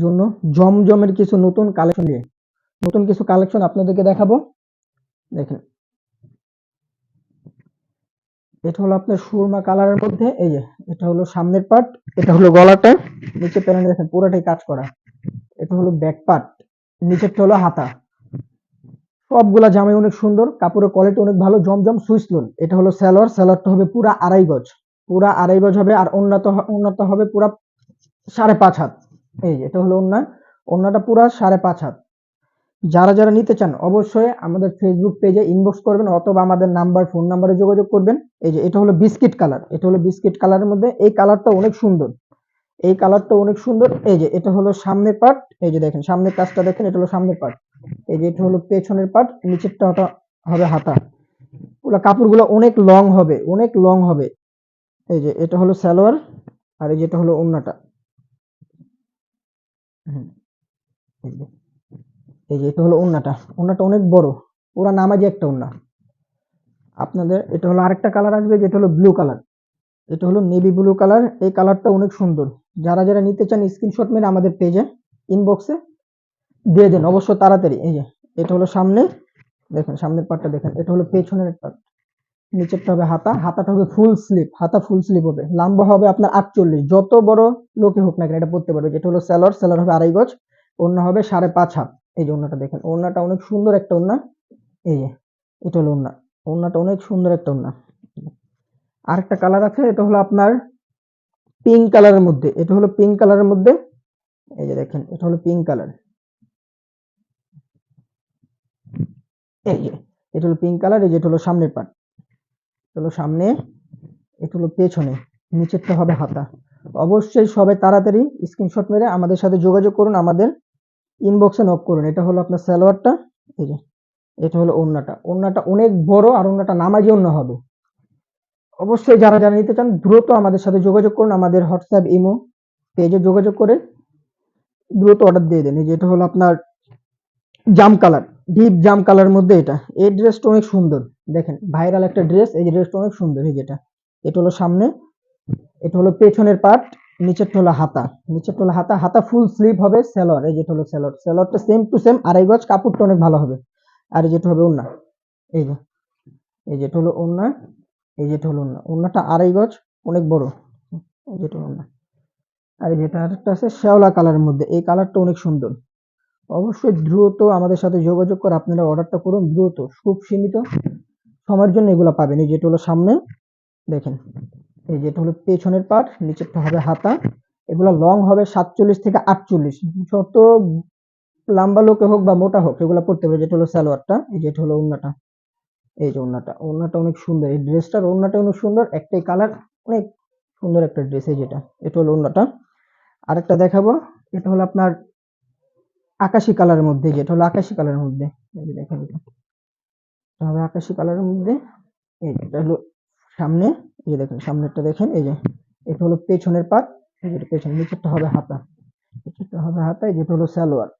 জন্য জমজমের কিছু নতুন কালেকশন নিয়ে নতুন কিছু কালেকশন আপনাদেরকে দেখাবো। দেখেন। এটা হলো আপনার সুরমা কালারের মধ্যে, এই যে, এটা হলো সামনের পার্ট এটা হলো গলাটা। নিচে প্যানেল দেখেন, পুরোটাই কাজ করা। এটা হলো ব্যাক পার্ট নিচেরটা হলো হাতা। সবগুলা জামাই অনেক সুন্দর, কাপড়ের কোয়ালিটি অনেক ভালো, জমজম সুইস লোন এটা হলো স্যালোয়ার স্যালোয়ারটা হবে পুরা আড়াই গজ। পুরা আড়াই গজ হবে আর উন্নত উন্নত হবে পুরা সাড়ে পাঁচ হাত। এই এটা হলো ওন্না ওন্নাটা পুরা সাড়ে পাঁচ হাত। যারা যারা নিতে চান, অবশ্যই আমাদের ফেসবুক পেজে ইনবক্স করবেন অথবা আমাদের নাম্বার ফোন নাম্বারে যোগাযোগ করবেন। এই যে, এটা হলো বিস্কিট কালার এটা হলো বিস্কিট কালারের মধ্যে এই কালারটা অনেক সুন্দর। এই কালারটা অনেক সুন্দর। এই যে, এটা হলো সামনের পার্ট এই যে, দেখেন, সামনের কাজটা দেখেন, এটা হলো সামনের পার্ট এই যে, এটা হলো পেছনের পার্ট নিচেরটা ওটা হবে হাতা। পুরো কাপড়গুলো অনেক লং হবে, অনেক লং হবে। এই যে, এটা হলো সালোয়ার। আর এই যেটা হলো ওন্নাটা। হুম, এই যে এটা হলো ওন্নাটা ওন্নাটা অনেক বড়। পুরা নামাজি একটা ওন্না আপনাদের এটা হলো আরেকটা কালার আসবে যেটা হলো ব্লু কালার এটা হলো নেভি ব্লু কালার এই কালারটা অনেক সুন্দর। যারা যারা নিতে চান স্ক্রিনশট মেরে আমাদের পেজে ইনবক্সে দিয়ে দেন। অবশ্য তাড়াতাড়ি। এই যে এটা হলো সামনে। দেখেন সামনের পার্টটা দেখেন। এটা হলো পেছনের পার্ট নিচেরটা হবে হাতা, হাতাটা হবে ফুল স্লিপ হাতা ফুল স্লিপ হবে। লম্বা হবে আপনার আটচল্লিশ। যত বড় লোকে হোক না কেন, এটা পড়তে পারবে। যেটা হলো স্যালোয়ার স্যালোয়ার হবে আড়াই গজ, ওড়না হবে সাড়ে পাঁচ হাত। এই যে ওড়নাটা দেখেন, ওড়নাটা অনেক সুন্দর একটা ওড়না। এই যে, এটা হলো ওড়না। ওড়নাটা অনেক সুন্দর একটা ওড়না। আরেকটা কালার আছে, এটা হলো আপনার পিঙ্ক কালারের মধ্যে। এটা হলো পিঙ্ক কালারের মধ্যে। এই যে দেখেন, এটা হলো পিঙ্ক কালার এই যে, এটা হলো পিঙ্ক কালার এই যে, এটা হলো সামনের পার্ট হলো সামনে, এটা হলো পেছনে, নিচেরটা হবে হাতা। অবশ্যই সবাই তাড়াতাড়ি স্ক্রিনশট মেরে আমাদের সাথে যোগাযোগ করুন, আমাদের ইনবক্সে নক করুন। এটা হলো আপনার সালোয়ারটা, এই যে, এটা হলো ওড়নাটা। ওড়নাটা অনেক বড় আর ওড়নাটা নামাজি ওড়না হবে। অবশ্যই যারা যারা নিতে চান, দ্রুত আমাদের সাথে যোগাযোগ করুন, আমাদের হোয়াটসঅ্যাপ, ইমো পেজে যোগাযোগ করে দ্রুত অর্ডার দিয়ে দেন। এই যে, এটা হলো আপনার জাম কালার ডিপ জাম কালার মধ্যে এটা। এই ড্রেসটা অনেক সুন্দর। দেখেন, ভাইরাল একটা ড্রেস, এই ড্রেসটা অনেক সুন্দর, এই যেটা এটা। হলো সামনে, এটা হলো পেছনের পার্ট, নিচেরটা হলো হাতা। নিচেরটা হলো হাতা হাতা ফুল স্লিভ হবে সেলর এই যেটা হলো সেলর সেলরটা সেম টু সেম আড়াই গজ, কাপড়টা অনেক ভালো হবে। আর যেটা হবে ওন্না এই যে, এই যেটা হলো ওন্না এই যেটা হলো ওন্না ওন্নাটা আড়াই গজ, অনেক বড়, এই যেটা হলো ওন্না আর যেটা আরেকটা আছে, শ্যাওলা কালারের মধ্যে, এই কালারটা অনেক সুন্দর। অবশ্যই দ্রুত আমাদের সাথে যোগাযোগ করে আপনারা অর্ডারটা করুন, দ্রুত, খুব সীমিত। সময়ের জন্য এগুলো পাবেন। এই যেটা হলো সামনে, দেখেন, এই যেটা হলো পেছনের পার্ট নিচেরটা হবে হাতা। এগুলো লং হবে সাতচল্লিশ থেকে আটচল্লিশ। যত লম্বা লোকে হোক বা মোটা হোক, এগুলো পড়তে পারে যেটা হলো সালোয়ারটা, এই যেটা হলো ওড়নাটা। এই যে ওড়নাটা ওড়নাটা অনেক সুন্দর। এই ড্রেসটার ওড়নাটা অনেক সুন্দর। একটাই কালার অনেক সুন্দর একটা ড্রেস এই যেটা। এটা হলো ওড়নাটা। আরেকটা দেখাবো। এটা হলো আপনার আকাশি কালারের মধ্যে, যেটা হলো আকাশি কালারের মধ্যে। দেখেন এটা। এটা হবে আকাশি কালারের মধ্যে এই যে, এটা হলো সামনে, এই যে দেখেন, সামনেরটা দেখেন, এই যে, এটা হলো পেছনের পাট এই যেটা পেছন, নিচেরটা হবে হাতা, নিচেরটা হবে হাতা, এই যেটা হলো সালোয়ার,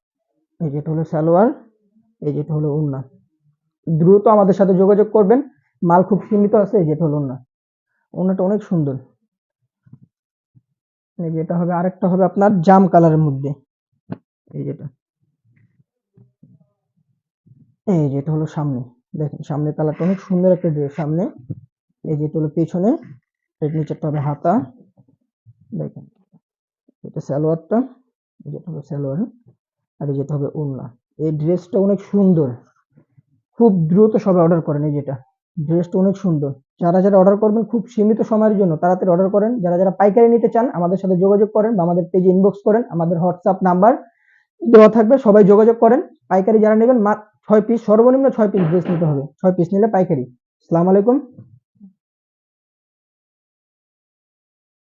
এই যেটা হলো সালোয়ার, এই যেটা হলো ওড়না, দ্রুত আমাদের সাথে যোগাযোগ করবেন, মাল খুব সীমিত আছে, এই যেটা হলো ওড়না, ওড়নাটা অনেক সুন্দর, এই যেটা হবে, আরেকটা হবে আপনার জাম কালারের মধ্যে, এই যেটা এই যেটা হলো সামনে দেখেন, সামনের কালারটা অনেক সুন্দর একটা ড্রেস সামনে। এই যেটা হলো পেছনে নিচেরটা হবে হাতা। দেখেন, এটা সালোয়ারটা যেটা হবে সালোয়ার, আর যেটা হবে ওড়না। এই ড্রেসটা অনেক সুন্দর। খুব দ্রুত সবাই অর্ডার করেন এই যেটা। ড্রেসটা অনেক সুন্দর। যারা যারা অর্ডার করবেন খুব সীমিত সময়ের জন্য তাড়াতাড়ি অর্ডার করেন। যারা যারা পাইকারি নিতে চান, আমাদের সাথে যোগাযোগ করেন বা আমাদের পেজে ইনবক্স করেন। আমাদের হোয়াটসঅ্যাপ নাম্বার দেওয়া থাকবে, সবাই যোগাযোগ করেন। পাইকারি যারা নেবেন ছয় পিস সর্বনিম্ন ছয় পিস ড্রেস নিতে হবে। ছয় পিস নিলে পাইকারি। সালাম আলাইকুম।